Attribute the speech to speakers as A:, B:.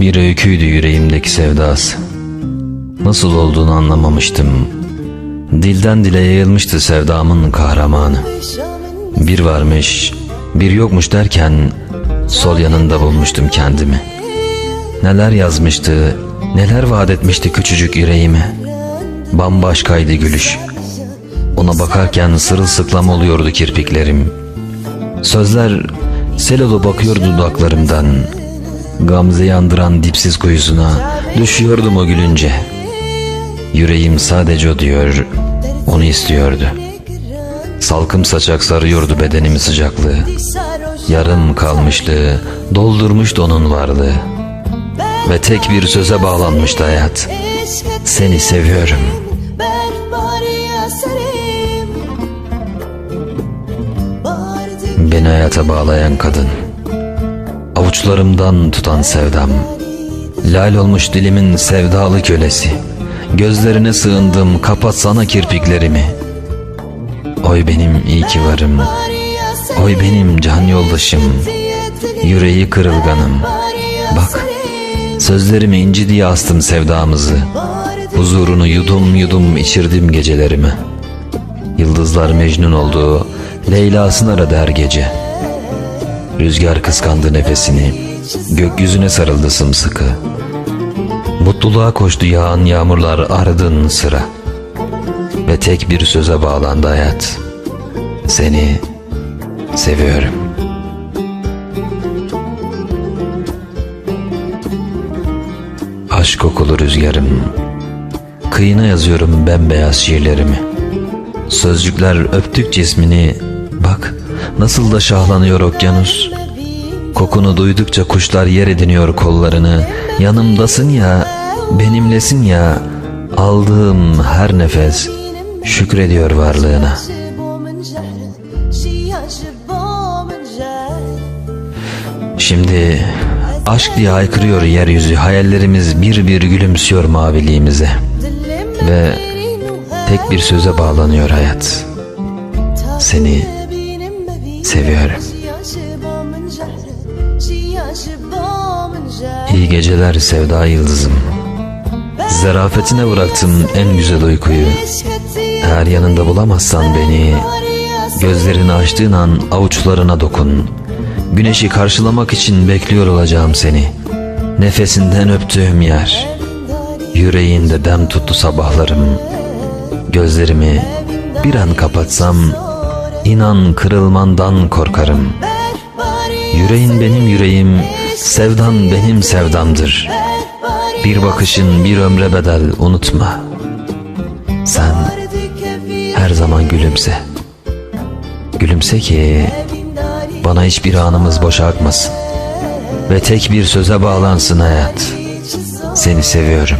A: Bir öyküydü yüreğimdeki sevdası. Nasıl olduğunu anlamamıştım. Dilden dile yayılmıştı sevdamın kahramanı. Bir varmış, bir yokmuş derken sol yanında bulmuştum kendimi. Neler yazmıştı, neler vaat etmişti küçücük yüreğime. Bambaşkaydı gülüş. Ona bakarken sırılsıklam oluyordu kirpiklerim. Sözler selolu bakıyor dudaklarımdan. Gamze yandıran dipsiz kuyusuna düşüyordum o gülünce. Yüreğim sadece o diyor, onu istiyordu. Salkım saçak sarıyordu bedenimi sıcaklığı. Yarım kalmıştı, doldurmuştu onun varlığı. Ve tek bir söze bağlanmıştı hayat. Seni seviyorum. Beni hayata bağlayan kadın. Avuçlarımdan tutan sevdam. Lal olmuş dilimin sevdalı kölesi. Gözlerine sığındım kapatsana kirpiklerimi. Oy benim iyi ki varım. Oy benim can yoldaşım. Yüreği kırılganım. Bak sözlerimi inci diye astım sevdamızı. Huzurunu yudum yudum içirdim gecelerimi. Yıldızlar Mecnun oldu, Leyla'sını aradı her gece. Rüzgar kıskandı nefesini, gökyüzüne sarıldı sımsıkı. Mutluluğa koştu yağan yağmurlar ardın sıra. Ve tek bir söze bağlandı hayat. Seni seviyorum. Aşk kokulu rüzgarım. Kıyına yazıyorum bembeyaz şiirlerimi. Sözcükler öptükçe ismini bak nasıl da şahlanıyor okyanus. Kokunu duydukça kuşlar yer ediniyor kollarını. Yanımdasın ya, benimlesin ya. Aldığım her nefes şükrediyor varlığına. Şimdi aşk diye haykırıyor yeryüzü. Hayallerimiz bir bir gülümsüyor maviliğimize. Ve tek bir söze bağlanıyor hayat. Seni seviyorum. İyi geceler sevda yıldızım. Zarafetine bıraktım en güzel uykuyu. Eğer yanında bulamazsan beni, gözlerini açtığın an avuçlarına dokun. Güneşi karşılamak için bekliyor olacağım seni. Nefesinden öptüğüm yer. Yüreğinde dem tuttu sabahlarım. Gözlerimi bir an kapatsam inan kırılmandan korkarım. Yüreğin benim yüreğim, sevdan benim sevdamdır. Bir bakışın bir ömre bedel unutma. Sen her zaman gülümse. Gülümse ki bana hiçbir anımız boşa akmasın. Ve tek bir söze bağlansın hayat. Seni seviyorum.